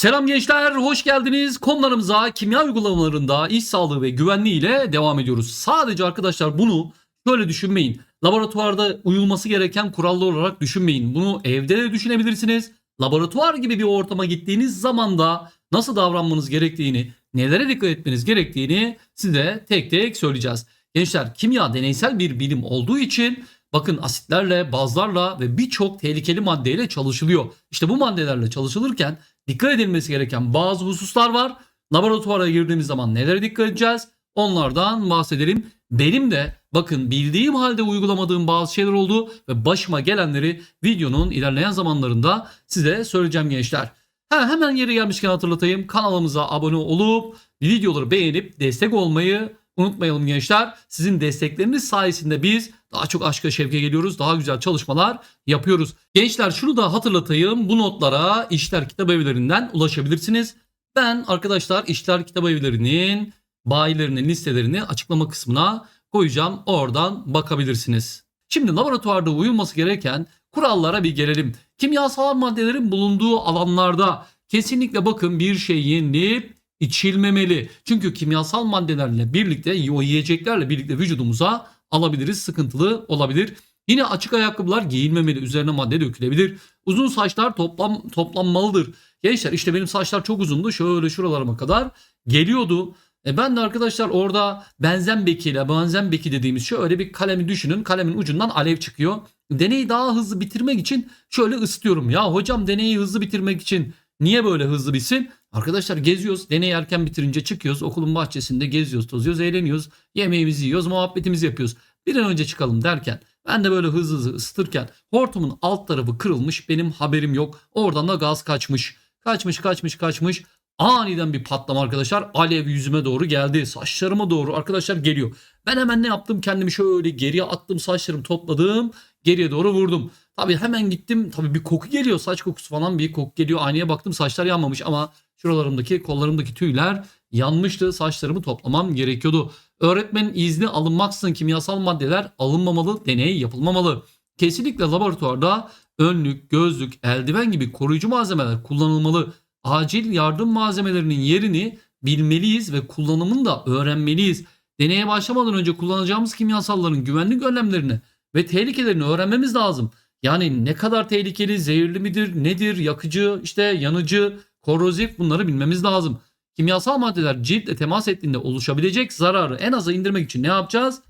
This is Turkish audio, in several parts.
Selam gençler, hoş geldiniz. Konularımıza kimya uygulamalarında iş sağlığı ve güvenliği ile devam ediyoruz. Sadece arkadaşlar bunu şöyle düşünmeyin. Laboratuvarda uyulması gereken kurallar olarak düşünmeyin. Bunu evde de düşünebilirsiniz. Laboratuvar gibi bir ortama gittiğiniz zaman da nasıl davranmanız gerektiğini, nelere dikkat etmeniz gerektiğini size tek tek söyleyeceğiz. Gençler kimya deneysel bir bilim olduğu için bakın asitlerle, bazlarla ve birçok tehlikeli maddeyle çalışılıyor. İşte bu maddelerle çalışılırken dikkat edilmesi gereken bazı hususlar var. Laboratuvara girdiğimiz zaman nelere dikkat edeceğiz? Onlardan bahsedelim. Benim de bakın bildiğim halde uygulamadığım bazı şeyler oldu ve başıma gelenleri videonun ilerleyen zamanlarında size söyleyeceğim gençler. Ha, hemen yeri gelmişken hatırlatayım. Kanalımıza abone olup videoları beğenip destek olmayı unutmayalım gençler. Sizin destekleriniz sayesinde biz daha çok aşka şevke geliyoruz. Daha güzel çalışmalar yapıyoruz. Gençler şunu da hatırlatayım. Bu notlara işler kitap evlerinden ulaşabilirsiniz. Ben arkadaşlar işler kitap evlerinin bayilerinin listelerini açıklama kısmına koyacağım. Oradan bakabilirsiniz. Şimdi laboratuvarda uyulması gereken kurallara bir gelelim. Kimyasal maddelerin bulunduğu alanlarda kesinlikle bakın bir şey yenilip içilmemeli. Çünkü kimyasal maddelerle birlikte o yiyeceklerle birlikte vücudumuza alabiliriz. Sıkıntılı olabilir. Yine açık ayakkabılar giyilmemeli. Üzerine madde dökülebilir. Uzun saçlar toplam toplanmalıdır. Gençler işte benim saçlar çok uzundu. Şöyle şuralarıma kadar geliyordu. E ben de arkadaşlar orada benzen bekiyle benzen beki dediğimiz şöyle bir kalemi düşünün. Kalemin ucundan alev çıkıyor. Deneyi daha hızlı bitirmek için şöyle ısıtıyorum. Ya hocam deneyi hızlı bitirmek için niye böyle hızlı bitsin? Arkadaşlar geziyoruz. Deneyi erken bitirince çıkıyoruz. Okulun bahçesinde geziyoruz, tozuyoruz, eğleniyoruz. Yemeğimizi yiyoruz, muhabbetimizi yapıyoruz. Bir an önce çıkalım derken ben de böyle hızlı hızlı ısıtırken hortumun alt tarafı kırılmış. Benim haberim yok. Oradan da gaz kaçmış. Kaçmış, kaçmış, kaçmış. Aniden bir patlama arkadaşlar. Alev yüzüme doğru geldi. Saçlarıma doğru arkadaşlar geliyor. Ben hemen ne yaptım? Kendimi şöyle geriye attım. Saçlarımı topladım. Geriye doğru vurdum. Tabii hemen gittim. Tabii bir koku geliyor. Saç kokusu falan bir koku geliyor. Aynaya baktım saçlar yanmamış ama şuralarımdaki kollarımdaki tüyler yanmıştı. Saçlarımı toplamam gerekiyordu. Öğretmenin izni alınmaksızın kimyasal maddeler alınmamalı, deney yapılmamalı. Kesinlikle laboratuvarda önlük, gözlük, eldiven gibi koruyucu malzemeler kullanılmalı. Acil yardım malzemelerinin yerini bilmeliyiz ve kullanımını da öğrenmeliyiz. Deneye başlamadan önce kullanacağımız kimyasalların güvenlik önlemlerini ve tehlikelerini öğrenmemiz lazım. Yani ne kadar tehlikeli, zehirli midir, nedir, yakıcı, işte yanıcı, korozif bunları bilmemiz lazım. Kimyasal maddeler ciltle temas ettiğinde oluşabilecek zararı en aza indirmek için ne yapacağız?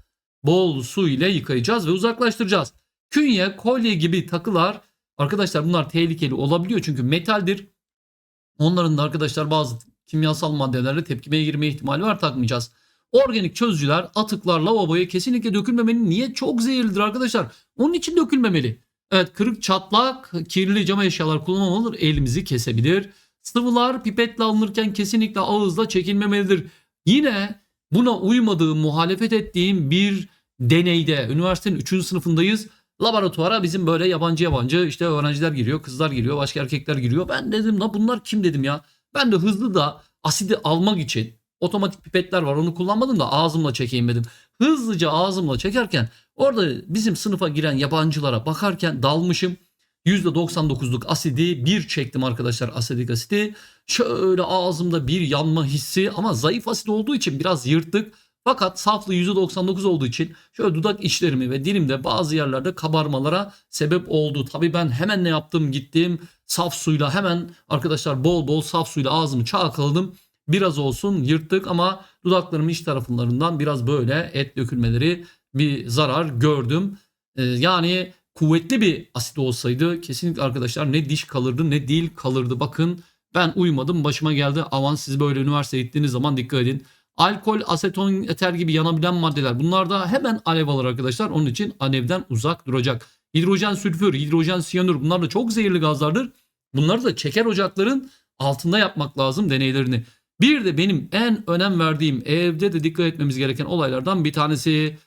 Bol su ile yıkayacağız ve uzaklaştıracağız. Künye, kolye gibi takılar arkadaşlar bunlar tehlikeli olabiliyor çünkü metaldir. Onların da arkadaşlar bazı kimyasal maddelerle tepkimeye girme ihtimali var takmayacağız. Organik çözücüler, atıklar, lavaboya kesinlikle dökülmemeli. Niye? Çok zehirlidir arkadaşlar. Onun için dökülmemeli. Evet kırık, çatlak, kirli cam eşyalar kullanılmalıdır. Elimizi kesebilir. Sıvılar pipetle alınırken kesinlikle ağızla çekilmemelidir. Yine buna uymadığım, muhalefet ettiğim bir deneyde, üniversitenin 3. sınıfındayız. Laboratuvara bizim böyle yabancı yabancı işte öğrenciler giriyor, kızlar giriyor, başka erkekler giriyor. Ben dedim la bunlar kim dedim ya. Ben de hızlı da asidi almak için otomatik pipetler var onu kullanmadım da ağzımla çekeyim dedim. Hızlıca ağzımla çekerken orada bizim sınıfa giren yabancılara bakarken dalmışım. %99'luk asidi bir çektim arkadaşlar asidik asidi. Şöyle ağzımda bir yanma hissi ama zayıf asit olduğu için biraz yırttık. Fakat saflığı %99 olduğu için şöyle dudak içlerimi ve dilimde bazı yerlerde kabarmalara sebep oldu. Tabii ben hemen ne yaptım gittim saf suyla hemen arkadaşlar bol bol saf suyla ağzımı çalkaladım. Biraz olsun yırttık ama dudaklarımın iç taraflarından biraz böyle et dökülmeleri bir zarar gördüm. Ee, yani kuvvetli bir asit olsaydı kesinlikle arkadaşlar ne diş kalırdı ne dil kalırdı. Bakın ben uyumadım başıma geldi. Aman siz böyle üniversiteye gittiğiniz zaman dikkat edin. Alkol, aseton, eter gibi yanabilen maddeler. Bunlar da hemen alev alır arkadaşlar. Onun için alevden uzak duracak. Hidrojen sülfür, hidrojen siyanür bunlar da çok zehirli gazlardır. Bunları da çeker ocakların altında yapmak lazım deneylerini. Bir de benim en önem verdiğim evde de dikkat etmemiz gereken olaylardan bir tanesi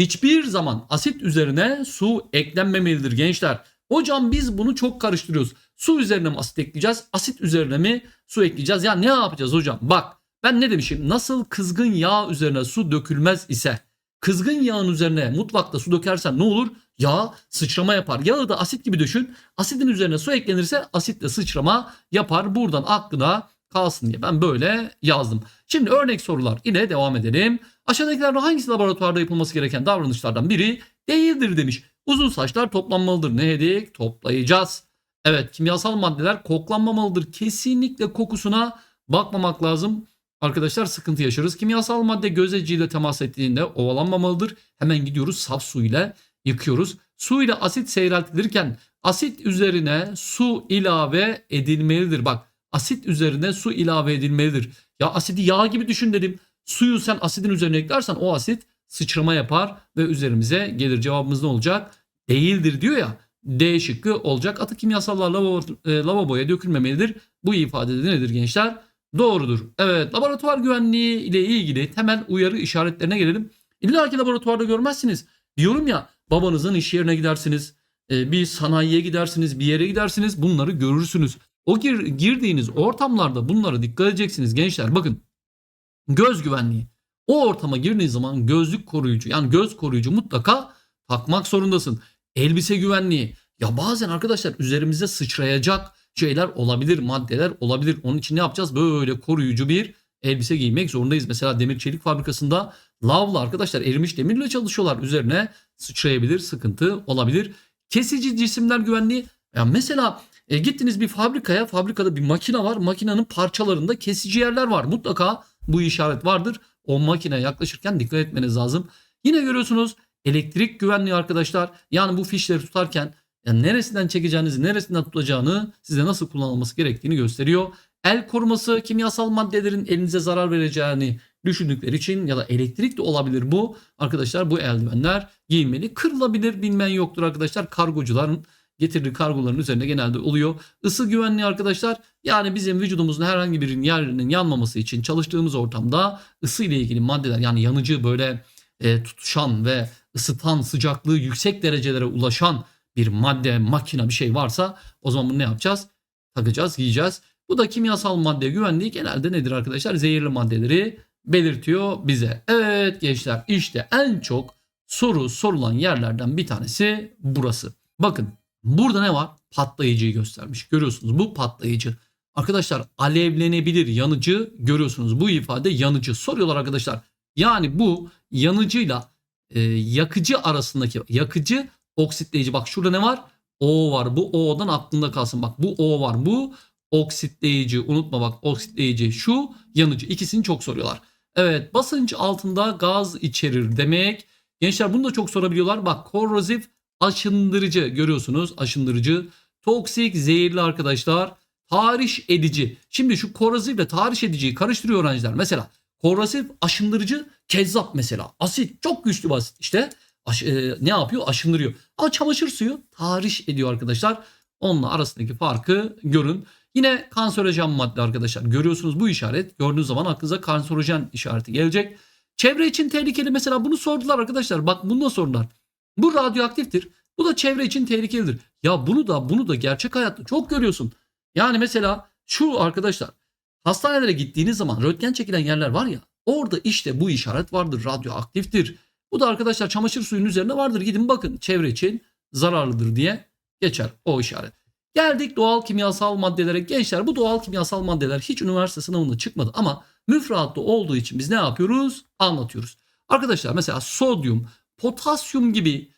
hiçbir zaman asit üzerine su eklenmemelidir gençler. Hocam biz bunu çok karıştırıyoruz. Su üzerine mi asit ekleyeceğiz? Asit üzerine mi su ekleyeceğiz? Ya ne yapacağız hocam? Bak ben ne demişim? Nasıl kızgın yağ üzerine su dökülmez ise Kızgın yağın üzerine mutlakta su dökersen ne olur? Yağ sıçrama yapar. Yağı da asit gibi düşün. Asidin üzerine su eklenirse asitle sıçrama yapar. Buradan aklına kalsın diye ben böyle yazdım. Şimdi örnek sorular ile devam edelim. Aşağıdakilerden hangisi laboratuvarda yapılması gereken davranışlardan biri değildir demiş. Uzun saçlar toplanmalıdır. Ne dedik? Toplayacağız. Evet kimyasal maddeler koklanmamalıdır. Kesinlikle kokusuna bakmamak lazım. Arkadaşlar sıkıntı yaşarız. Kimyasal madde göz eciyle temas ettiğinde ovalanmamalıdır. Hemen gidiyoruz saf su ile yıkıyoruz. Su ile asit seyreltilirken asit üzerine su ilave edilmelidir. Bak asit üzerine su ilave edilmelidir. Ya asidi yağ gibi düşün dedim. Suyu sen asidin üzerine eklersen o asit sıçrama yapar ve üzerimize gelir. Cevabımız ne olacak? Değildir diyor ya. D şıkkı olacak. Atık kimyasallar lavabo, e, lavaboya dökülmemelidir. Bu ifadede nedir gençler? Doğrudur. Evet laboratuvar güvenliği ile ilgili temel uyarı işaretlerine gelelim. İlla ki laboratuvarda görmezsiniz. Diyorum ya babanızın iş yerine gidersiniz. e, Bir sanayiye gidersiniz, bir yere gidersiniz. Bunları görürsünüz. O gir, girdiğiniz ortamlarda bunlara dikkat edeceksiniz gençler. Bakın göz güvenliği. O ortama girdiğiniz zaman gözlük koruyucu yani göz koruyucu mutlaka takmak zorundasın. Elbise güvenliği. Ya bazen arkadaşlar üzerimize sıçrayacak şeyler olabilir, maddeler olabilir. Onun için ne yapacağız? Böyle koruyucu bir elbise giymek zorundayız. Mesela demir çelik fabrikasında lavla arkadaşlar erimiş demirle çalışıyorlar. Üzerine sıçrayabilir, sıkıntı olabilir. Kesici cisimler güvenliği. Ya mesela e, gittiniz bir fabrikaya, fabrikada bir makine var. Makinenin parçalarında kesici yerler var. Mutlaka bu işaret vardır. O makineye yaklaşırken dikkat etmeniz lazım. Yine görüyorsunuz elektrik güvenliği arkadaşlar. Yani bu fişleri tutarken yani neresinden çekeceğinizi, neresinden tutacağını, size nasıl kullanılması gerektiğini gösteriyor. El koruması kimyasal maddelerin elinize zarar vereceğini düşündükleri için ya da elektrik de olabilir bu. Arkadaşlar bu eldivenler giyilmeli. Kırılabilir bilmeyen yoktur arkadaşlar. Kargocuların getirdiği kargoların üzerinde genelde oluyor. Isı güvenliği arkadaşlar yani bizim vücudumuzun herhangi bir yerinin yanmaması için çalıştığımız ortamda ısı ile ilgili maddeler yani yanıcı böyle e, tutuşan ve ısıtan sıcaklığı yüksek derecelere ulaşan bir madde, makine bir şey varsa o zaman bunu ne yapacağız? Takacağız, giyeceğiz. Bu da kimyasal madde güvenliği genelde nedir arkadaşlar? Zehirli maddeleri belirtiyor bize. Evet gençler işte en çok soru sorulan yerlerden bir tanesi burası. Bakın burada ne var? Patlayıcıyı göstermiş. Görüyorsunuz bu patlayıcı. Arkadaşlar alevlenebilir yanıcı görüyorsunuz. Bu ifade yanıcı. Soruyorlar arkadaşlar. Yani bu yanıcıyla e, yakıcı arasındaki yakıcı oksitleyici. Bak şurada ne var? O var. Bu O'dan aklında kalsın. Bak bu O var. Bu oksitleyici. Unutma bak oksitleyici şu yanıcı. İkisini çok soruyorlar. Evet basınç altında gaz içerir demek. Gençler bunu da çok sorabiliyorlar. Bak korrozif aşındırıcı görüyorsunuz. Aşındırıcı. Toksik zehirli arkadaşlar. Tahriş edici. Şimdi şu korrozif ile tahriş ediciyi karıştırıyor öğrenciler. Mesela korrozif aşındırıcı kezzap mesela. Asit çok güçlü bir asit. İşte aş- e, ne yapıyor? Aşındırıyor. Ama çamaşır suyu tahriş ediyor arkadaşlar. Onunla arasındaki farkı görün. Yine kanserojen madde arkadaşlar. Görüyorsunuz bu işaret. Gördüğünüz zaman aklınıza kanserojen işareti gelecek. Çevre için tehlikeli mesela bunu sordular arkadaşlar. Bak bunu da sordular. Bu radyoaktiftir. Bu da çevre için tehlikelidir. Ya bunu da bunu da gerçek hayatta çok görüyorsun. Yani mesela şu arkadaşlar hastanelere gittiğiniz zaman röntgen çekilen yerler var ya orada işte bu işaret vardır radyoaktiftir. Bu da arkadaşlar çamaşır suyunun üzerinde vardır. Gidin bakın çevre için zararlıdır diye geçer o işaret. Geldik doğal kimyasal maddelere. Gençler bu doğal kimyasal maddeler hiç üniversite sınavında çıkmadı ama müfredatta olduğu için biz ne yapıyoruz? Anlatıyoruz. Arkadaşlar mesela sodyum, potasyum gibi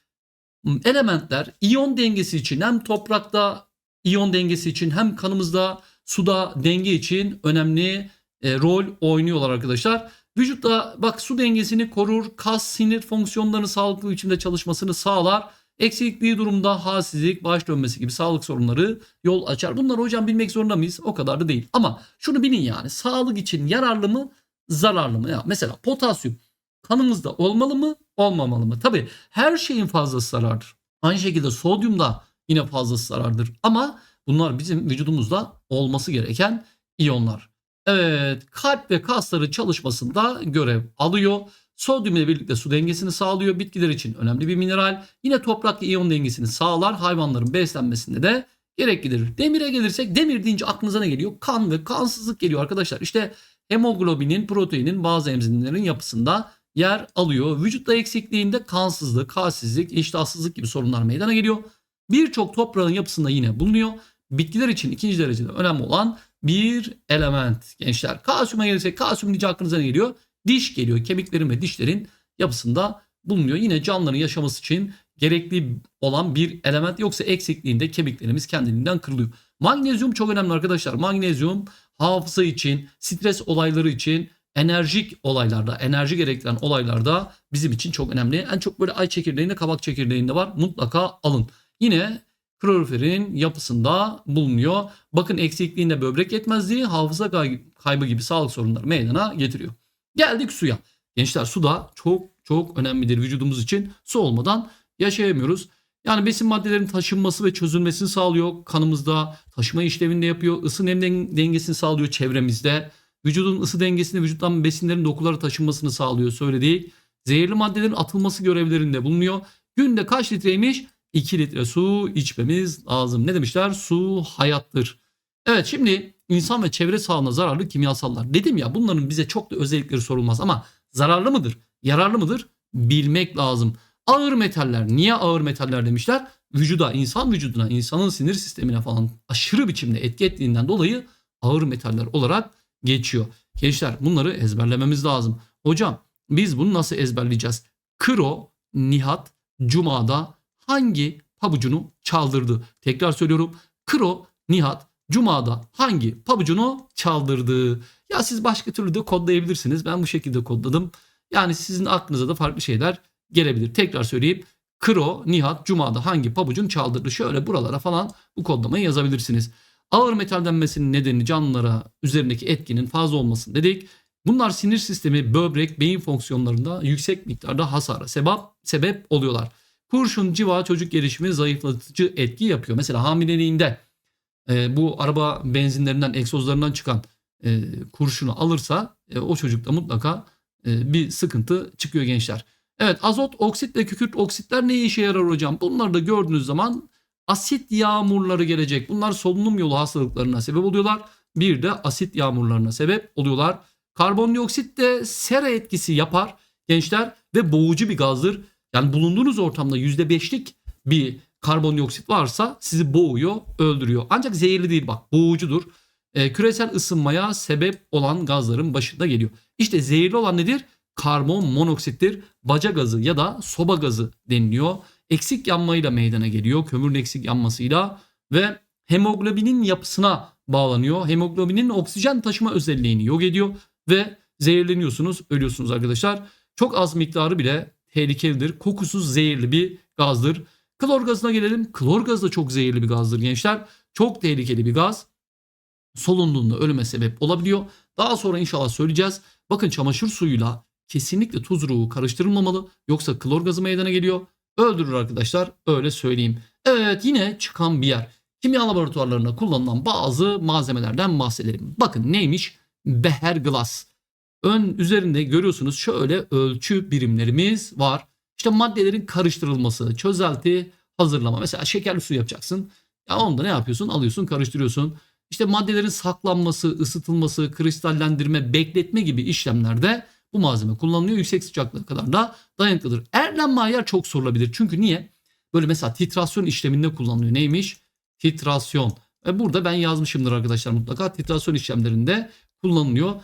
elementler iyon dengesi için hem toprakta iyon dengesi için hem kanımızda suda denge için önemli e, rol oynuyorlar arkadaşlar. Vücutta bak su dengesini korur, kas sinir fonksiyonlarını sağlıklı biçimde çalışmasını sağlar. Eksikliği durumda halsizlik, baş dönmesi gibi sağlık sorunları yol açar. Bunları hocam bilmek zorunda mıyız? O kadar da değil. Ama şunu bilin yani sağlık için yararlı mı, zararlı mı? Ya mesela potasyum kanımızda olmalı mı, olmamalı mı? Tabii her şeyin fazlası zarardır. Aynı şekilde sodyum da yine fazlası zarardır. Ama bunlar bizim vücudumuzda olması gereken iyonlar. Evet, kalp ve kasları çalışmasında görev alıyor. Sodyum ile birlikte su dengesini sağlıyor. Bitkiler için önemli bir mineral. Yine toprak iyon dengesini sağlar. Hayvanların beslenmesinde de gereklidir. Demire gelirsek demir deyince aklınıza ne geliyor? Kan ve kansızlık geliyor arkadaşlar. İşte hemoglobinin, proteinin bazı enzimlerin yapısında yer alıyor. Vücutta eksikliğinde kansızlık, halsizlik, iştahsızlık gibi sorunlar meydana geliyor. Birçok toprağın yapısında yine bulunuyor. Bitkiler için ikinci derecede önemli olan bir element gençler. Kalsiyuma gelirsek kalsiyum deyince aklınıza ne geliyor? Diş geliyor. Kemiklerin ve dişlerin yapısında bulunuyor. Yine canlıların yaşaması için gerekli olan bir element yoksa eksikliğinde kemiklerimiz kendiliğinden kırılıyor. Magnezyum çok önemli arkadaşlar. Magnezyum hafıza için, stres olayları için, enerjik olaylarda, enerji gerektiren olaylarda bizim için çok önemli. En çok böyle ay çekirdeğinde, kabak çekirdeğinde var. Mutlaka alın. Yine kloroferin yapısında bulunuyor. Bakın eksikliğinde böbrek yetmezliği, hafıza kay- kaybı gibi sağlık sorunları meydana getiriyor. Geldik suya. Gençler su da çok çok önemlidir vücudumuz için. Su olmadan yaşayamıyoruz. Yani besin maddelerinin taşınması ve çözülmesini sağlıyor. Kanımızda taşıma işlevini de yapıyor. Isı nem den- dengesini sağlıyor çevremizde. Vücudun ısı dengesini vücuttan besinlerin dokulara taşınmasını sağlıyor söyledik. Zehirli maddelerin atılması görevlerinde bulunuyor. Günde kaç litreymiş? 2 litre su içmemiz lazım. Ne demişler? Su hayattır. Evet şimdi insan ve çevre sağlığına zararlı kimyasallar. Dedim ya bunların bize çok da özellikleri sorulmaz ama zararlı mıdır? Yararlı mıdır? Bilmek lazım. Ağır metaller. Niye ağır metaller demişler? Vücuda, insan vücuduna, insanın sinir sistemine falan aşırı biçimde etki ettiğinden dolayı ağır metaller olarak geçiyor. Gençler bunları ezberlememiz lazım. Hocam biz bunu nasıl ezberleyeceğiz? Kro, Nihat, Cuma'da hangi pabucunu çaldırdı? Tekrar söylüyorum. Kro, Nihat, Cuma'da hangi pabucunu çaldırdı? Ya siz başka türlü de kodlayabilirsiniz. Ben bu şekilde kodladım. Yani sizin aklınıza da farklı şeyler gelebilir. Tekrar söyleyeyim. Kro, Nihat, Cuma'da hangi pabucun çaldırdı? Şöyle buralara falan bu kodlamayı yazabilirsiniz. Ağır metal denmesinin nedeni canlılara üzerindeki etkinin fazla olmasın dedik. Bunlar sinir sistemi, böbrek, beyin fonksiyonlarında yüksek miktarda hasara sebep, sebep oluyorlar. Kurşun, civa çocuk gelişimi zayıflatıcı etki yapıyor. Mesela hamileliğinde e, bu araba benzinlerinden, egzozlarından çıkan e, kurşunu alırsa e, o çocukta mutlaka e, bir sıkıntı çıkıyor gençler. Evet azot, oksit ve kükürt oksitler ne işe yarar hocam? Bunları da gördüğünüz zaman asit yağmurları gelecek. Bunlar solunum yolu hastalıklarına sebep oluyorlar. Bir de asit yağmurlarına sebep oluyorlar. Karbondioksit de sera etkisi yapar gençler ve boğucu bir gazdır. Yani bulunduğunuz ortamda %5'lik bir karbondioksit varsa sizi boğuyor, öldürüyor. Ancak zehirli değil bak boğucudur. Ee, küresel ısınmaya sebep olan gazların başında geliyor. İşte zehirli olan nedir? Karbon monoksittir. Baca gazı ya da soba gazı deniliyor. Eksik yanmayla meydana geliyor. Kömürün eksik yanmasıyla ve hemoglobinin yapısına bağlanıyor. Hemoglobinin oksijen taşıma özelliğini yok ediyor ve zehirleniyorsunuz, ölüyorsunuz arkadaşlar. Çok az miktarı bile tehlikelidir. Kokusuz zehirli bir gazdır. Klor gazına gelelim. Klor gazı da çok zehirli bir gazdır gençler. Çok tehlikeli bir gaz. Solunduğunda ölüme sebep olabiliyor. Daha sonra inşallah söyleyeceğiz. Bakın çamaşır suyuyla kesinlikle tuz ruhu karıştırılmamalı. Yoksa klor gazı meydana geliyor. Öldürür arkadaşlar. Öyle söyleyeyim. Evet yine çıkan bir yer. Kimya laboratuvarlarında kullanılan bazı malzemelerden bahsedelim. Bakın neymiş? Beher glass. Ön üzerinde görüyorsunuz şöyle ölçü birimlerimiz var. İşte maddelerin karıştırılması, çözelti, hazırlama. Mesela şekerli su yapacaksın. Ya onda ne yapıyorsun? Alıyorsun, karıştırıyorsun. İşte maddelerin saklanması, ısıtılması, kristallendirme, bekletme gibi işlemlerde bu malzeme kullanılıyor. Yüksek sıcaklığa kadar da dayanıklıdır. Erlenme ayar çok sorulabilir. Çünkü niye? Böyle mesela titrasyon işleminde kullanılıyor. Neymiş? Titrasyon. E burada ben yazmışımdır arkadaşlar mutlaka. Titrasyon işlemlerinde kullanılıyor.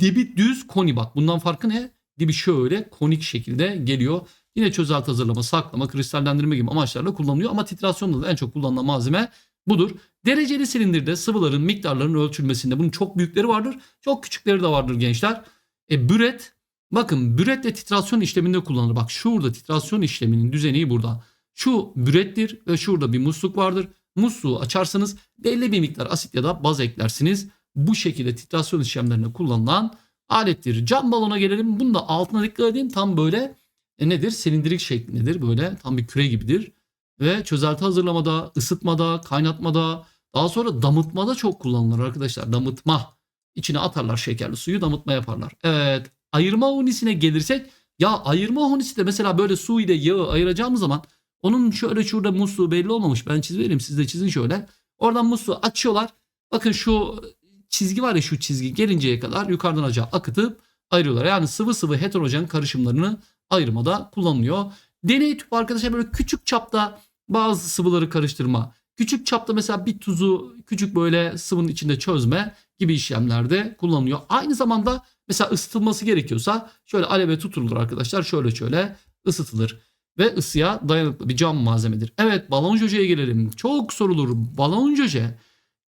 Dibi düz koni bak. Bundan farkı ne? Dibi şöyle konik şekilde geliyor. Yine çözelti hazırlama, saklama, kristallendirme gibi amaçlarla kullanılıyor. Ama titrasyonda da en çok kullanılan malzeme budur. Dereceli silindirde sıvıların miktarlarının ölçülmesinde bunun çok büyükleri vardır. Çok küçükleri de vardır gençler. E, büret bakın büret de titrasyon işleminde kullanılır. Bak şurada titrasyon işleminin düzeni burada. Şu bürettir ve şurada bir musluk vardır. Musluğu açarsınız belli bir miktar asit ya da baz eklersiniz. Bu şekilde titrasyon işlemlerinde kullanılan alettir. Cam balona gelelim. Bunun da altına dikkat edin. Tam böyle e, nedir? Silindirik şeklindedir. Böyle tam bir küre gibidir. Ve çözelti hazırlamada, ısıtmada, kaynatmada, daha sonra damıtmada çok kullanılır arkadaşlar. Damıtma. İçine atarlar şekerli suyu damıtma yaparlar. Evet. Ayırma hunisine gelirsek ya ayırma hunisi de mesela böyle su ile yağı ayıracağımız zaman onun şöyle şurada musluğu belli olmamış. Ben çizivereyim siz de çizin şöyle. Oradan musluğu açıyorlar. Bakın şu çizgi var ya şu çizgi gelinceye kadar yukarıdan aşağı akıtıp ayırıyorlar. Yani sıvı sıvı heterojen karışımlarını ayırmada kullanılıyor. Deney tüpü arkadaşlar böyle küçük çapta bazı sıvıları karıştırma. Küçük çapta mesela bir tuzu küçük böyle sıvının içinde çözme gibi işlemlerde kullanılıyor. Aynı zamanda mesela ısıtılması gerekiyorsa şöyle aleve tutulur arkadaşlar. Şöyle şöyle ısıtılır ve ısıya dayanıklı bir cam malzemedir. Evet balon jojeye gelelim. Çok sorulur. Balon joje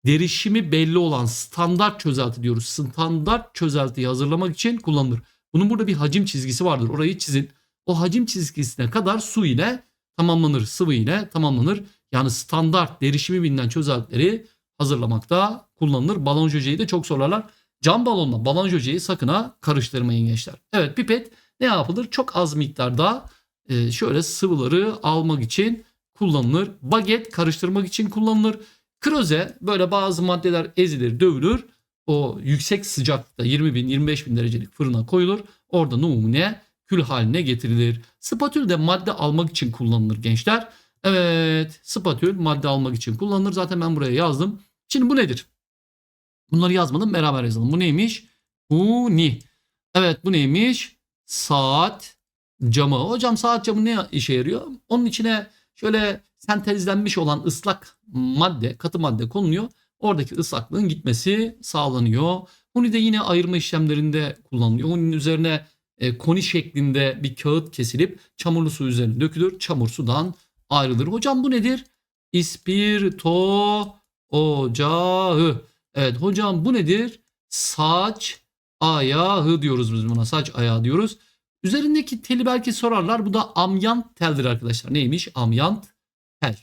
derişimi belli olan standart çözelti diyoruz. Standart çözeltiyi hazırlamak için kullanılır. Bunun burada bir hacim çizgisi vardır. Orayı çizin. O hacim çizgisine kadar su ile tamamlanır. Sıvı ile tamamlanır. Yani standart derişimi bilinen çözeltileri hazırlamakta kullanılır. Balon jöjeyi de çok sorarlar. Cam balonla balon jöjeyi sakın ha karıştırmayın gençler. Evet pipet ne yapılır? Çok az miktarda e, şöyle sıvıları almak için kullanılır. Baget karıştırmak için kullanılır. Kroze böyle bazı maddeler ezilir, dövülür. O yüksek sıcaklıkta 20 bin 25 bin derecelik fırına koyulur. Orada numune kül haline getirilir. Spatül de madde almak için kullanılır gençler. Evet spatül madde almak için kullanılır. Zaten ben buraya yazdım. Şimdi bu nedir? Bunları yazmadım beraber yazalım. Bu neymiş? Huni. Evet bu neymiş? Saat camı. Hocam saat camı ne işe yarıyor? Onun içine şöyle sentezlenmiş olan ıslak madde, katı madde konuluyor. Oradaki ıslaklığın gitmesi sağlanıyor. Huni de yine ayırma işlemlerinde kullanılıyor. Huninin üzerine e, koni şeklinde bir kağıt kesilip çamurlu su üzerine dökülür. Çamur sudan ayrılır. Hocam bu nedir? İspirto ocağı. Evet hocam bu nedir? Saç ayağı diyoruz biz buna. Saç ayağı diyoruz. Üzerindeki teli belki sorarlar. Bu da amyant teldir arkadaşlar. Neymiş? Amyant tel.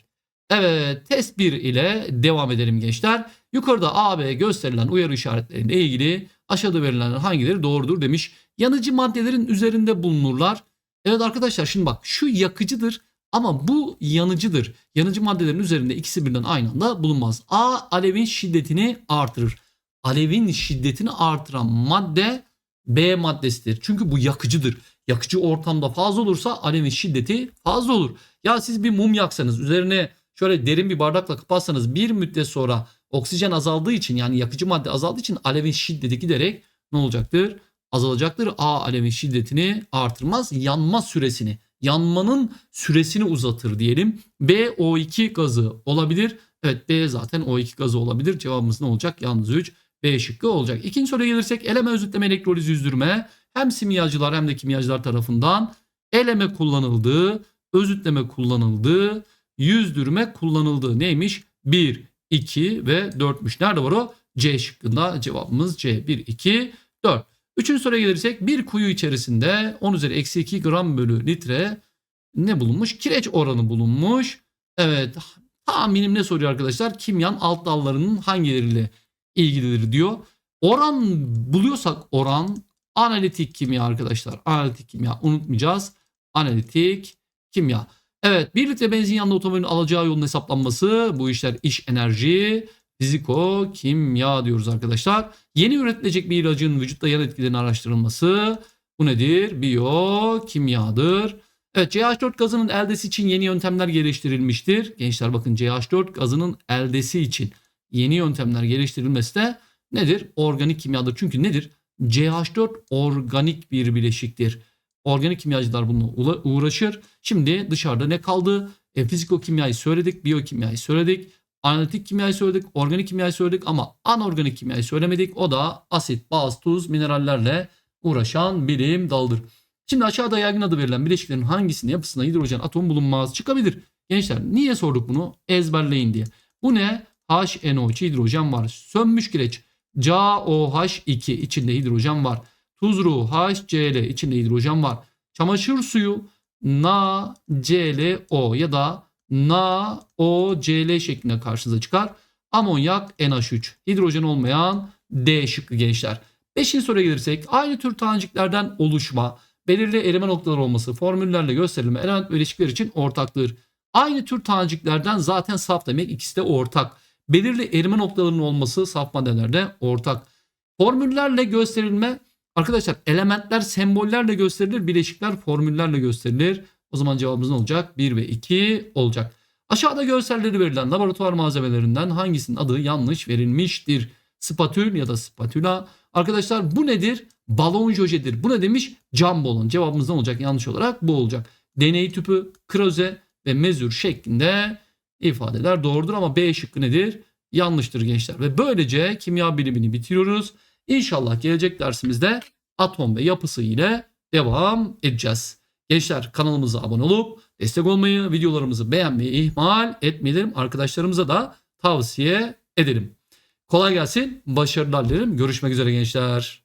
Evet test 1 ile devam edelim gençler. Yukarıda A, B gösterilen uyarı işaretleriyle ilgili aşağıda verilenler hangileri doğrudur demiş. Yanıcı maddelerin üzerinde bulunurlar. Evet arkadaşlar şimdi bak şu yakıcıdır ama bu yanıcıdır. Yanıcı maddelerin üzerinde ikisi birden aynı anda bulunmaz. A alevin şiddetini artırır. Alevin şiddetini artıran madde B maddesidir. Çünkü bu yakıcıdır. Yakıcı ortamda fazla olursa alevin şiddeti fazla olur. Ya siz bir mum yaksanız üzerine şöyle derin bir bardakla kapatsanız bir müddet sonra oksijen azaldığı için yani yakıcı madde azaldığı için alevin şiddeti giderek ne olacaktır? Azalacaktır. A alevin şiddetini artırmaz. Yanma süresini, yanmanın süresini uzatır diyelim. B O2 gazı olabilir. Evet B zaten O2 gazı olabilir. Cevabımız ne olacak? Yalnız 3. B şıkkı olacak. İkinci soruya gelirsek eleme özütleme elektroliz yüzdürme hem simyacılar hem de kimyacılar tarafından eleme kullanıldığı, özütleme kullanıldığı, yüzdürme kullanıldığı neymiş? 1, 2 ve 4'müş. Nerede var o? C şıkkında cevabımız C. 1, 2, 4. Üçüncü soruya gelirsek bir kuyu içerisinde 10 üzeri eksi 2 gram bölü litre ne bulunmuş? Kireç oranı bulunmuş. Evet tahminim ne soruyor arkadaşlar? Kimyan alt dallarının hangileriyle ilgilidir diyor. Oran buluyorsak oran analitik kimya arkadaşlar. Analitik kimya unutmayacağız. Analitik kimya. Evet 1 litre benzin yanında otomobilin alacağı yolun hesaplanması bu işler iş enerji fiziko kimya diyoruz arkadaşlar. Yeni üretilecek bir ilacın vücutta yan etkilerinin araştırılması bu nedir? Biyokimyadır. Evet CH4 gazının eldesi için yeni yöntemler geliştirilmiştir. Gençler bakın CH4 gazının eldesi için yeni yöntemler geliştirilmesi de nedir? Organik kimyadır. Çünkü nedir? CH4 organik bir bileşiktir. Organik kimyacılar bununla uğraşır. Şimdi dışarıda ne kaldı? E, fizikokimyayı söyledik, biyokimyayı söyledik, analitik kimyayı söyledik, organik kimyayı söyledik ama anorganik kimyayı söylemedik. O da asit, baz, tuz, minerallerle uğraşan bilim dalıdır. Şimdi aşağıda yaygın adı verilen bileşiklerin hangisinin yapısında hidrojen atom bulunmaz çıkabilir? Gençler niye sorduk bunu? Ezberleyin diye. Bu ne? HNO2 hidrojen var. Sönmüş kireç CaOH2 içinde hidrojen var. Tuzru HCl içinde hidrojen var. Çamaşır suyu NaClO ya da NaOCl şeklinde karşınıza çıkar. Amonyak NH3. Hidrojen olmayan D şıkkı gençler. Beşinci soruya gelirsek aynı tür taneciklerden oluşma, belirli erime noktaları olması, formüllerle gösterilme element ve ilişkiler için ortaktır. Aynı tür taneciklerden zaten saf demek ikisi de ortak. Belirli erime noktalarının olması saf maddelerde ortak. Formüllerle gösterilme arkadaşlar elementler sembollerle gösterilir, bileşikler formüllerle gösterilir. O zaman cevabımız ne olacak? 1 ve 2 olacak. Aşağıda görselleri verilen laboratuvar malzemelerinden hangisinin adı yanlış verilmiştir? Spatül ya da spatula. Arkadaşlar bu nedir? balon jojedir. Bu ne demiş? Cam balon. Cevabımız ne olacak? Yanlış olarak bu olacak. Deney tüpü, kroze ve mezür şeklinde ifadeler doğrudur ama B şıkkı nedir? Yanlıştır gençler. Ve böylece kimya bilimini bitiriyoruz. İnşallah gelecek dersimizde atom ve yapısı ile devam edeceğiz. Gençler kanalımıza abone olup destek olmayı, videolarımızı beğenmeyi ihmal etmeyelim. Arkadaşlarımıza da tavsiye edelim. Kolay gelsin, başarılar dilerim. Görüşmek üzere gençler.